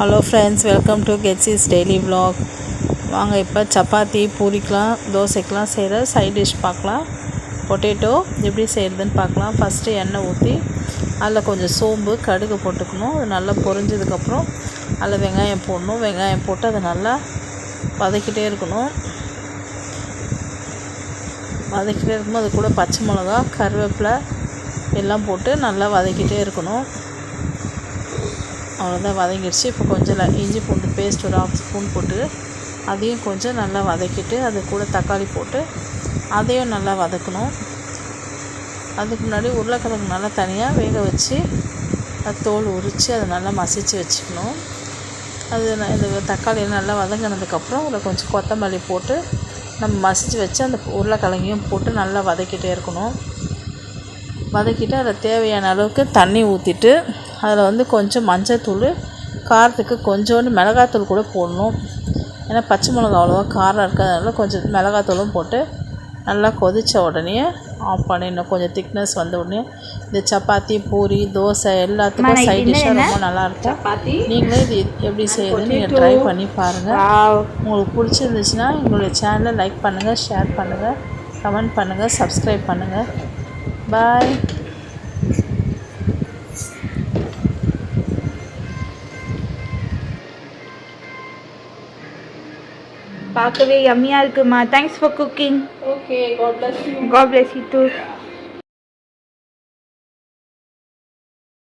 Hello friends welcome to Getsy's daily vlog வாங்க இப்போ சப்பாத்தி பூரிக்கெலாம் தோசைக்கெலாம் செய்கிற சைட் டிஷ் பார்க்கலாம். பொட்டேட்டோ எப்படி செய்கிறதுன்னு பார்க்கலாம். ஃபஸ்ட்டு எண்ணெய் ஊற்றி அதில் கொஞ்சம் சோம்பு கடுகு போட்டுக்கணும். அது நல்லா பொரிஞ்சதுக்கப்புறம் அதில் வெங்காயம் போடணும். வெங்காயம் போட்டு அதை நல்லா வதக்கிட்டே இருக்கணும். வதக்கிட்டே இருக்கும்போது அது கூட பச்சை மிளகா கருவேப்பிலை எல்லாம் போட்டு நல்லா வதக்கிட்டே இருக்கணும். அவ்வளோதான் வதங்கிடுச்சு. இப்போ கொஞ்சம் ல- இஞ்சி பூண்டு பேஸ்ட் ஒரு ஆஃப் ஸ்பூன் போட்டு அதையும் கொஞ்சம் நல்லா வதக்கிட்டு அது கூட தக்காளி போட்டு அதையும் நல்லா வதக்கணும். அதுக்கு முன்னாடி உருளைக்கிழங்கு நல்லா தனியாக வேக வச்சு அது தோல் உரித்து அதை நல்லா மசிச்சு வச்சுக்கணும். அது இந்த தக்காளி நல்லா வதங்கினதுக்கப்புறம் அதில் கொஞ்சம் கொத்தமல்லி போட்டு நம்ம மசிச்சு வச்சு அந்த உருளைக்கிழங்கையும் போட்டு நல்லா வதக்கிட்டே இருக்கணும். வதக்கிட்டு அதில் தேவையான அளவுக்கு தண்ணி ஊற்றிட்டு அதில் வந்து கொஞ்சம் மஞ்சள்தூள் காரத்துக்கு கொஞ்சோண்டு மிளகாத்தூள் கூட போடணும். ஏன்னா பச்சை மிளகா அவ்வளோவா காரம் இருக்கிறதுனால கொஞ்சம் மிளகாத்தூளும் போட்டு நல்லா கொதித்த உடனே ஆஃப் பண்ணிடணும். கொஞ்சம் திக்னஸ் வந்த உடனே இந்த சப்பாத்தி பூரி தோசை எல்லாத்துக்கும் சைட் டிஷ்ஷாக ரொம்ப நல்லாயிருக்கும் சப்பாத்தி. நீங்களே இது எப்படி செய்யுதுன்னு நீங்கள் ட்ரை பண்ணி பாருங்கள் உங்களுக்கு பிடிச்சிருந்துச்சுன்னா எங்களுடைய சேனலை லைக் பண்ணுங்கள் ஷேர் பண்ணுங்கள் கமெண்ட் பண்ணுங்கள் சப்ஸ்கிரைப் பண்ணுங்கள் பாய் பார்க்கவே யம்மியாக இருக்குமா thanks for cooking okay god bless you god bless you too